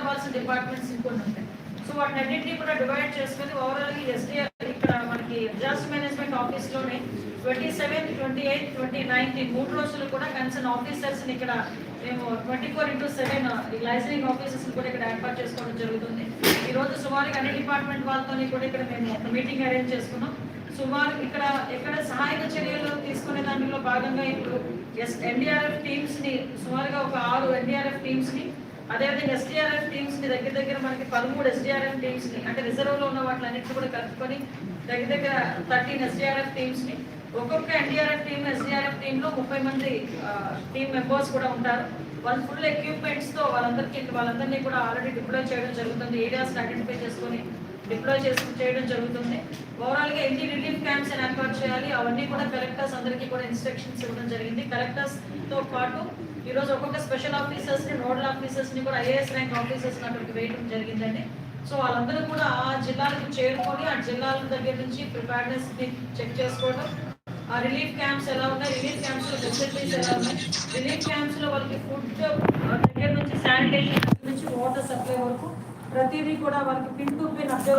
అవ్వాల్సిన డిపార్ట్మెంట్స్ ఇంకొన్ని ఉంటాయి. సో వాటిని అన్నింటినీ కూడా డివైడ్ చేసుకొని ఓవరాల్ ఎస్డిఆర్ ఇక్కడ మనకి డిజాస్టర్ మేనేజ్మెంట్ ఆఫీస్లోనే twenty seven twenty eight twenty ninth ఈ మూడు రోజులు కూడా కన్సర్న్ ఆఫీసర్స్ ఇక్కడ మేము twenty four into seven licensing ఆఫీసర్స్ని కూడా ఇక్కడ ఏర్పాటు చేసుకోవడం జరుగుతుంది. ఈ రోజు సుమారుగా అన్ని డిపార్ట్మెంట్ వాళ్ళతో కూడా ఇక్కడ మేము ఒక మీటింగ్ అరేంజ్ చేసుకున్నాం. సుమారు ఇక్కడ ఎక్కడ సహాయక చర్యలు తీసుకునే దానిలో భాగంగా ఇప్పుడు ఎస్ ఎన్డీఆర్ఎఫ్ టీమ్స్ని సుమారుగా ఒక ఆరు ఎన్డీఆర్ఎఫ్ టీమ్స్ని అదేవిధంగా ఎస్డీఆర్ఎఫ్ టీమ్స్ని దగ్గర దగ్గర మనకి పదమూడు ఎస్డిఆర్ఎఫ్ టీమ్స్ని అంటే రిజర్వ్లో ఉన్న వాటిలన్నింటినీ కూడా కలుపుకొని దగ్గర దగ్గర థర్టీన్ ఎస్డీఆర్ఎఫ్ టీమ్స్ని. ఒక్కొక్క ఎన్డీఆర్ఎఫ్ టీమ్ ఎస్డిఆర్ఎఫ్ టీమ్లో ముప్పై మంది టీమ్ మెంబర్స్ కూడా ఉంటారు. వాళ్ళు ఫుల్ ఎక్విప్మెంట్స్తో వాళ్ళందరికీ వాళ్ళందరినీ కూడా ఆల్రెడీ డిప్లాయ్ చేయడం జరుగుతుంది. ఏరియాస్ ఐడెంటిఫై చేసుకొని డిప్లాయ్ చేసి చేయడం జరుగుతుంది. ఓవరాల్గా ఎన్ని రిలీఫ్ క్యాంప్స్ అని ఏర్పాటు చేయాలి అవన్నీ కూడా కలెక్టర్స్ అందరికీ కూడా ఇన్స్ట్రక్షన్స్ ఇవ్వడం జరిగింది. కలెక్టర్స్తో పాటు ఈ రోజు ఒక్కొక్క స్పెషల్ ఆఫీసర్స్ని నోడల్ ఆఫీసర్స్ని కూడా ఐఏఎస్ ర్యాంక్ ఆఫీసర్స్ అక్కడికి వేయడం జరిగిందండి. సో వాళ్ళందరూ కూడా ఆ జిల్లాలకు చేరుకొని ఆ జిల్లాల దగ్గర నుంచి ప్రిపేర్నెస్ని చెక్ చేసుకోవడం ఆ రిలీఫ్ క్యాంప్స్ ఎలా ఉన్నాయి? రిలీఫ్ క్యాంప్స్లో ఫెసిలిటీస్ ఎలా ఉన్నాయి? రిలీఫ్ క్యాంప్స్లో వాళ్ళకి ఫుడ్ దగ్గర నుంచి శానిటేషన్ నుంచి వాటర్ సప్లై వరకు ప్రతిదీ కూడా వాళ్ళకి పిన్ టు పిన్ అబ్జర్వ్